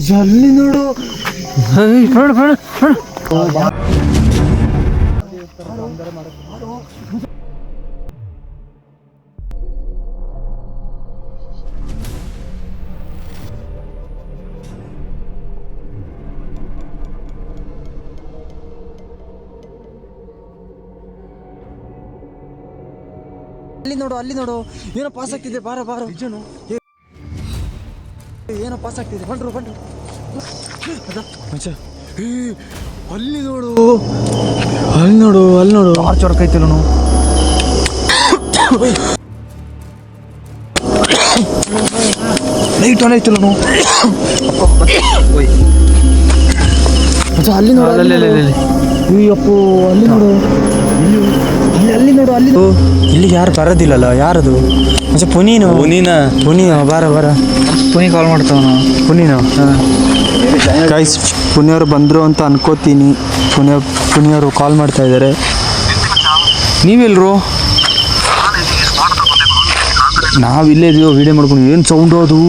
ಎಲ್ಲಿ ನೋಡು? ಅಲ್ಲಿ ನೋಡು ಅಲ್ಲಿ ನೋಡು. ಏನೋ ಪಾಸ್ ಆಗ್ತಿದೆ ಬಾರ ಬಾರ. ಏ, ಏನೋ ಪಾಸ್ ಆಗ್ತಿದೆ. ಬಂಡ್ರು ಬಂಡ್ರು ಮಚ್ಚ. ಅಲ್ಲಿ ನೋಡು. ಅಲ್ಲಿ ನೋಡು ಅಲ್ಲಿ ನೋಡು. ಆರ್ ಚೊರಕ ಐತಿಲ್ಲ ನಾವು ಲೈಟ್ ಆನ್ ಐತಿಲ್ಲ ನಾವು ಮಚ್ಚ, ಅಲ್ಲಿ ನೋಡು ಅಲ್ಲಿ ಅಲ್ಲಿ, ಅಲ್ಲಿ, ನೋಡು. ಅಯ್ಯಪ್ಪೋ ಅಲ್ಲಿ ನೋಡು. ಅಲ್ಲಿ ಅಲ್ಲಿ ನೋಡು ಅಲ್ಲಿ ಇಲ್ಲಿ ಯಾರು ಬರೋದಿಲ್ಲಲ್ಲ ಯಾರದು? ಮಚ್ಚ ಪುನೀನು. ಪುನೀನ. ಪುನಿ ಬಾರ ಬಾರ. ಪುನಿ ಕಾಲ್ ಮಾಡ್ತಾವನು? ಪುನೀನ. ಗೈಸ್ ಪುನಿಯವರು ಬಂದರು ಅಂತ ಅನ್ಕೋತೀನಿ. ಪುನಿಯ ಪುನಿಯವರು ಕಾಲ್ ಮಾಡ್ತಾ ಇದ್ದಾರೆ ನೀವೆಲ್ರು? ನಾವು ಇಲ್ಲೇ ಇದೀವೋ ವೀಡಿಯೋ ಮಾಡ್ಕೊಂಡು. ಏನು ಸೌಂಡು ಅದು?